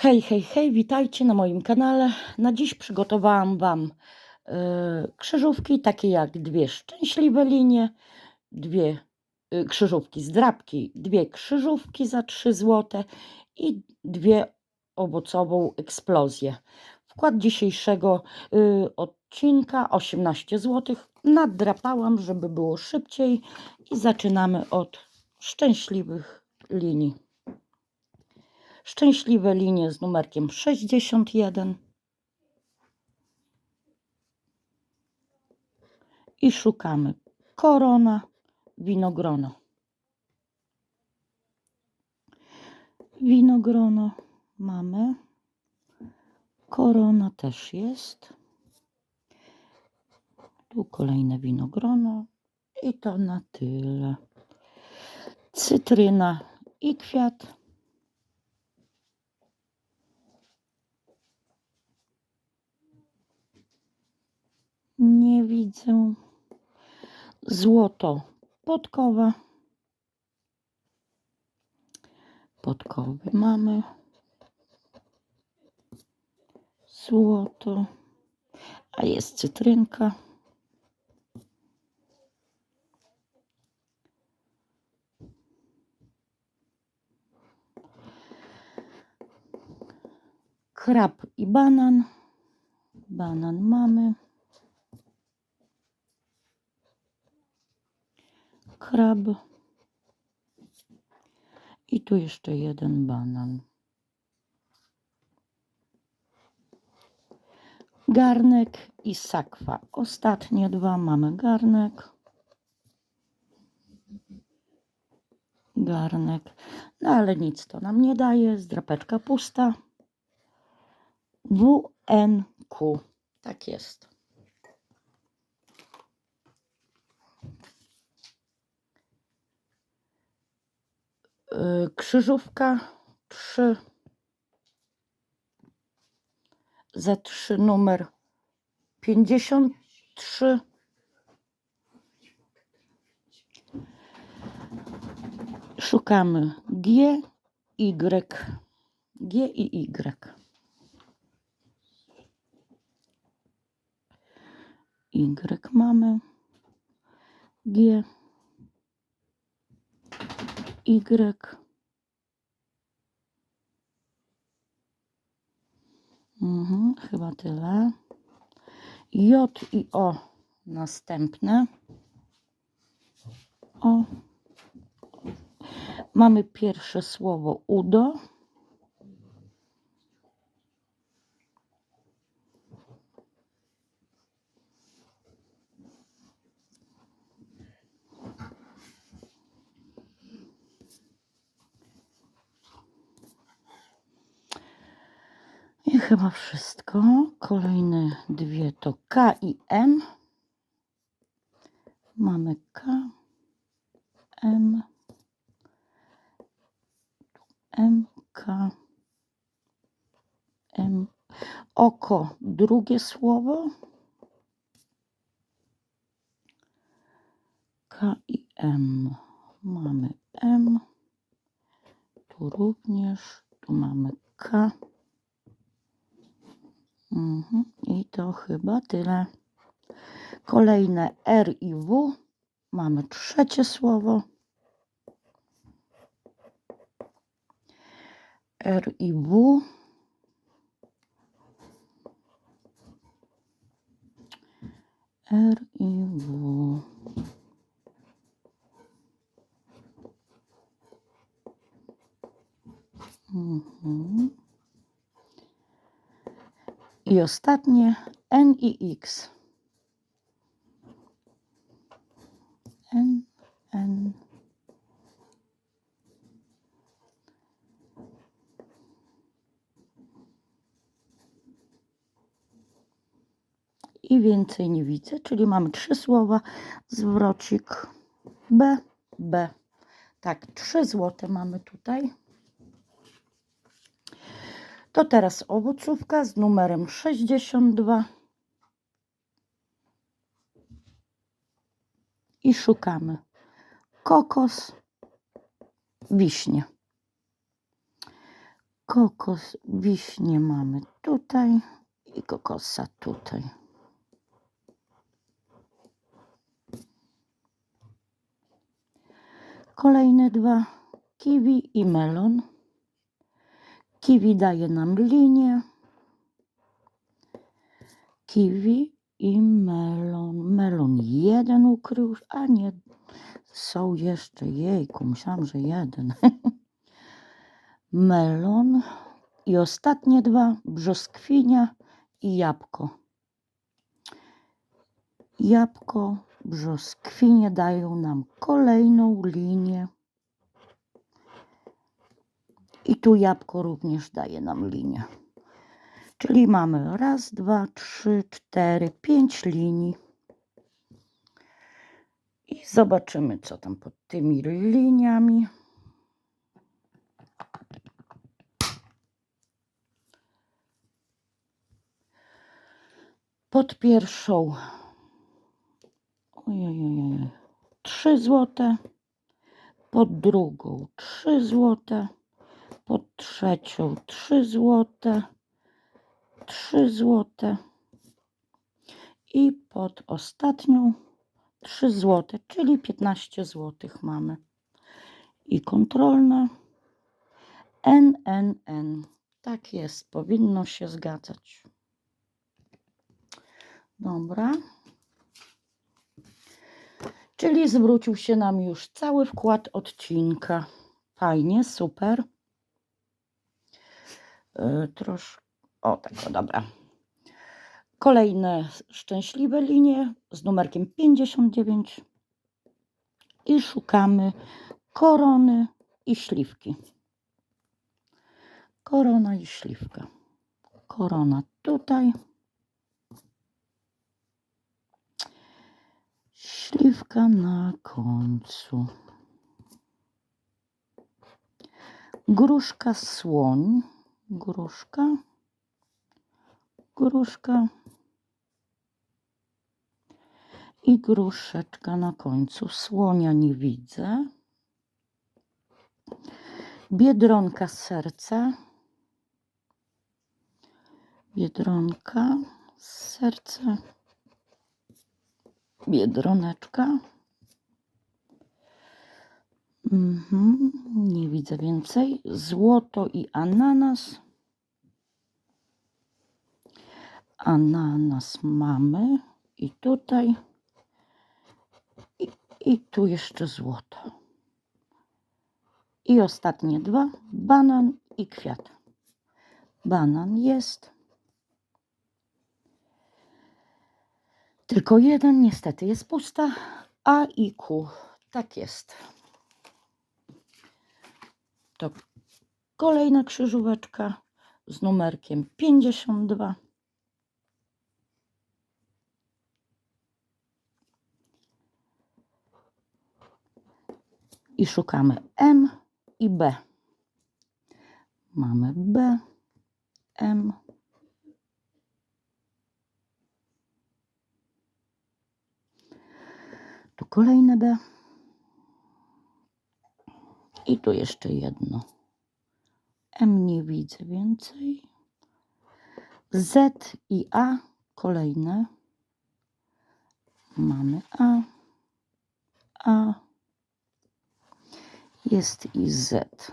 Hej, hej, hej, witajcie na moim kanale. Na dziś przygotowałam Wam e, krzyżówki, takie jak dwie szczęśliwe linie, dwie e, krzyżówki z drapki, dwie krzyżówki za 3 zł i dwie owocową eksplozję. Wkład dzisiejszego e, odcinka 18 zł. Naddrapałam, żeby było szybciej i zaczynamy od szczęśliwych linii szczęśliwe linie z numerkiem 61 i szukamy korona, winogrono. Winogrono mamy, korona też jest. Tu kolejne winogrono i to na tyle. Cytryna i kwiat. Nie widzę. Złoto podkowa. Podkowy mamy. Złoto. A jest cytrynka. Krab i banan. Banan mamy. Krab. I tu jeszcze jeden banan. Garnek i sakwa. Ostatnie dwa mamy garnek. Garnek. No ale nic to nam nie daje. Zdrapeczka pusta. WNQ. Tak jest. Krzyżówka 3 za 3 numer 53 szukamy G Y G i Y. Y mamy G Y. Mhm, chyba tyle. J i O następne. O. Mamy pierwsze słowo udo. I chyba wszystko. Kolejne dwie to K i M. Mamy K, M, M, K, M. Oko, drugie słowo. K i M. Mamy M. Tu również. Tu mamy K. Mhm. I to chyba tyle. Kolejne R i W. Mamy trzecie słowo. R i W. R i W. Mhm. I ostatnie N i X. N, N. I więcej nie widzę, czyli mamy trzy słowa, zwrocik B, B. Tak, trzy złote mamy tutaj. To teraz owocówka z numerem 62. I szukamy kokos, wiśnie. Kokos, wiśnie mamy tutaj i kokosa tutaj. Kolejne dwa, kiwi i melon. Kiwi daje nam linię. Kiwi i melon. Melon jeden ukrył, a nie, są jeszcze, jejku, myślałam, że jeden. melon i ostatnie dwa, brzoskwinia i jabłko. Jabłko, brzoskwinie dają nam kolejną linię. I tu jabłko również daje nam linię. Czyli mamy raz, dwa, trzy, cztery, pięć linii. I zobaczymy, co tam pod tymi liniami. Pod pierwszą ojej, 3 złote, pod drugą 3 złote, pod trzecią 3 złote, 3 złote i pod ostatnią 3 złote, czyli 15 złotych mamy. I kontrolne NNN. Tak jest, powinno się zgadzać. Dobra. Czyli zwrócił się nam już cały wkład odcinka. Fajnie, super. Yy, trosz... O, tak, o, dobra. Kolejne szczęśliwe linie z numerkiem 59 i szukamy korony i śliwki. Korona i śliwka. Korona tutaj. Śliwka na końcu. Gruszka słoń. Gruszka. Gruszka. I gruszeczka na końcu. Słonia nie widzę. Biedronka serca. Biedronka serce. Biedroneczka. Mhm, nie widzę więcej. Złoto i ananas. Ananas mamy. I tutaj. I, i tu jeszcze złoto. I ostatnie dwa. Banan i kwiat. Banan jest. Tylko jeden niestety jest pusta, A i Q. Tak jest. To kolejna krzyżóweczka z numerkiem 52. I szukamy M i B. Mamy B, M. Tu kolejne B. I tu jeszcze jedno. M nie widzę więcej. Z i A kolejne. Mamy A. A. Jest i Z.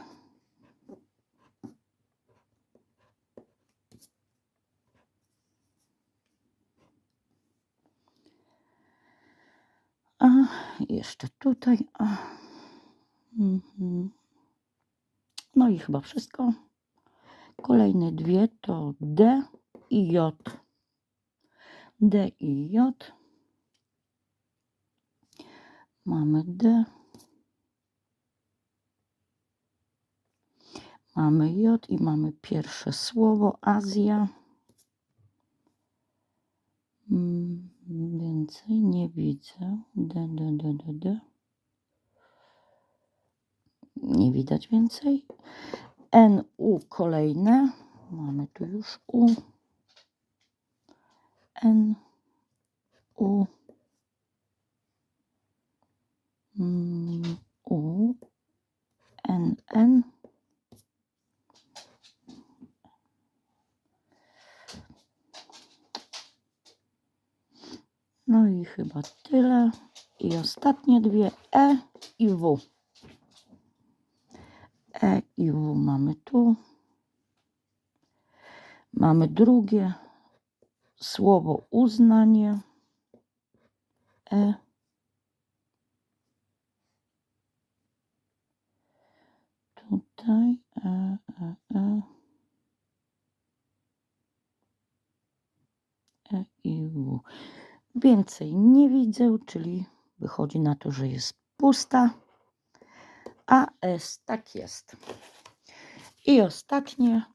A jeszcze tutaj. A. Mhm. No i chyba wszystko. Kolejne dwie to D i J. D i J. Mamy D. Mamy J i mamy pierwsze słowo Azja. Mm, Więcej nie widzę. D, D, D, D, D nie widać więcej. NU kolejne, mamy tu już U. N, U, mm, U, N, N. No i chyba tyle. I ostatnie dwie E i W. E i W mamy tu. Mamy drugie słowo uznanie. E. Tutaj E, E, E. E i W. Więcej nie widzę, czyli wychodzi na to, że jest pusta. A S tak jest. I ostatnie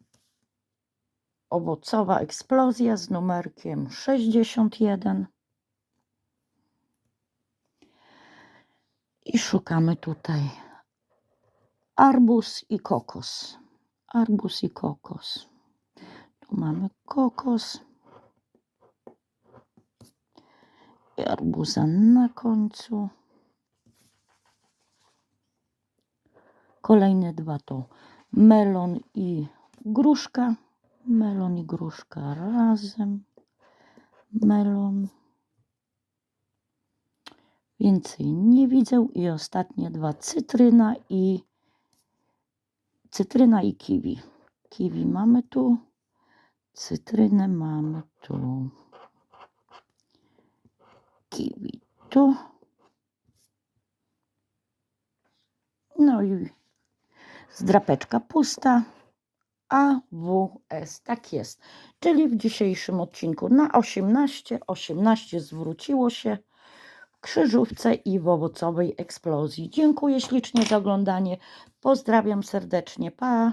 owocowa eksplozja z numerkiem 61. I szukamy tutaj arbuz i kokos. Arbuz i kokos. Tu mamy kokos. I arbuza na końcu. Kolejne dwa to melon i gruszka. Melon i gruszka razem. Melon. Więcej nie widzę. I ostatnie dwa cytryna i cytryna i kiwi. Kiwi mamy tu. Cytrynę mamy tu. Kiwi tu. No i zdrapeczka pusta. A, W, S. Tak jest. Czyli w dzisiejszym odcinku na 18, 18 zwróciło się w krzyżówce i w owocowej eksplozji. Dziękuję ślicznie za oglądanie. Pozdrawiam serdecznie. Pa!